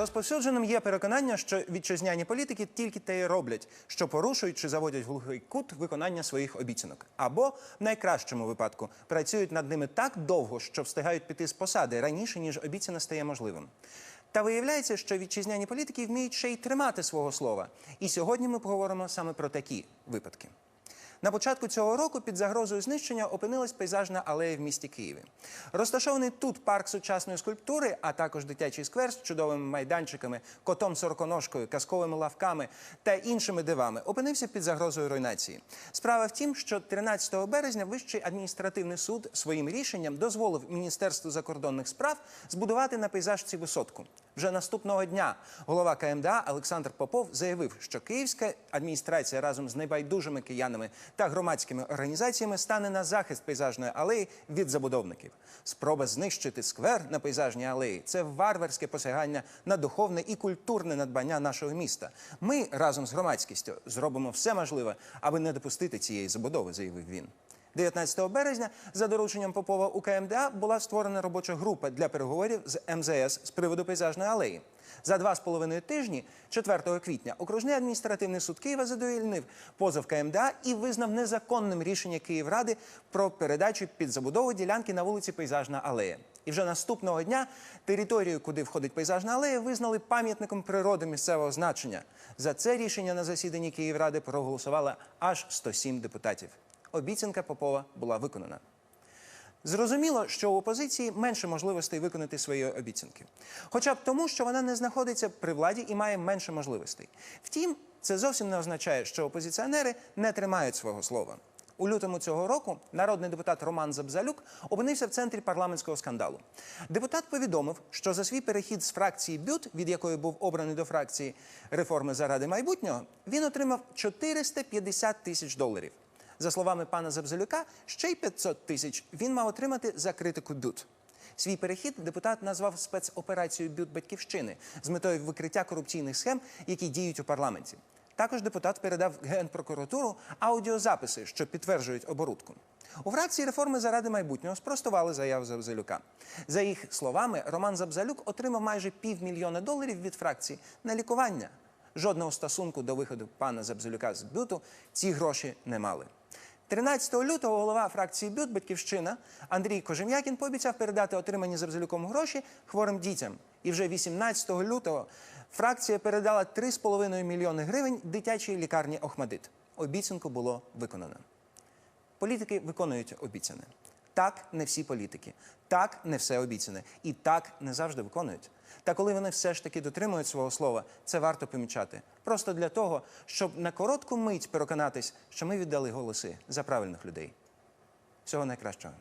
Розповсюдженим є переконання, що вітчизняні політики тільки те й роблять, що порушують чи заводять глухий кут виконання своїх обіцянок, або в найкращому випадку працюють над ними так довго, що встигають піти з посади раніше, ніж обіцяне стає можливим. Та виявляється, що вітчизняні політики вміють ще й тримати свого слова. І сьогодні ми поговоримо саме про такі випадки. На початку цього року під загрозою знищення опинилась пейзажна алея в місті Києві. Розташований тут парк сучасної скульптури, а також дитячий сквер з чудовими майданчиками, котом сороконожкою, казковими лавками та іншими дивами опинився під загрозою руйнації. Справа в тім, що 13 березня Вищий адміністративний суд своїм рішенням дозволив Міністерству закордонних справ збудувати на пейзажці висотку. Вже наступного дня голова КМДА Олександр Попов заявив, що київська адміністрація разом з небайдужими киянами та громадськими організаціями стане на захист пейзажної алеї від забудовників. Спроба знищити сквер на пейзажній алеї це варварське посягання на духовне і культурне надбання нашого міста. Ми разом з громадськістю зробимо все можливе, аби не допустити цієї забудови, заявив він. 19 березня за дорученням Попова у КМДА була створена робоча група для переговорів з МЗС з приводу пейзажної алеї. За два з половиною тижні, 4 квітня, окружний адміністративний суд Києва задовільнив позов КМДА і визнав незаконним рішення Київради про передачу під забудову ділянки на вулиці Пейзажна алея. І вже наступного дня територію, куди входить пейзажна алея, визнали пам'ятником природи місцевого значення. За це рішення на засіданні Київради проголосувало аж 107 депутатів. Обіцянка Попова була виконана. Зрозуміло, що у опозиції менше можливостей виконати свої обіцянки, хоча б тому, що вона не знаходиться при владі і має менше можливостей. Втім, це зовсім не означає, що опозиціонери не тримають свого слова. У лютому цього року народний депутат Роман Забзалюк опинився в центрі парламентського скандалу. Депутат повідомив, що за свій перехід з фракції БЮТ, від якої був обраний до фракції реформи заради майбутнього, він отримав 450 тисяч доларів. За словами пана Забзалюка, ще й 500 тисяч він мав отримати за критику БЮТ. Свій перехід депутат назвав спецоперацією БЮТ Батьківщини з метою викриття корупційних схем, які діють у парламенті. Також депутат передав Генпрокуратуру аудіозаписи, що підтверджують оборудку. У фракції реформи заради майбутнього спростували заяву Забзалюка. За їх словами, Роман Забзалюк отримав майже півмільйона доларів від фракції на лікування. Жодного стосунку до виходу пана Забзалюка з бюту ці гроші не мали. 13 лютого голова фракції БЮТ Батьківщина Андрій Кожем'якін пообіцяв передати отримані Забзалюком гроші хворим дітям. І вже 18 лютого фракція передала 3,5 мільйони гривень дитячій лікарні Охмадит. Обіцянку було виконано. Політики виконують обіцяне. Так, не всі політики, так не все обіцяне, і так не завжди виконують. Та коли вони все ж таки дотримують свого слова, це варто помічати. Просто для того, щоб на коротку мить переконатись, що ми віддали голоси за правильних людей. Всього найкращого.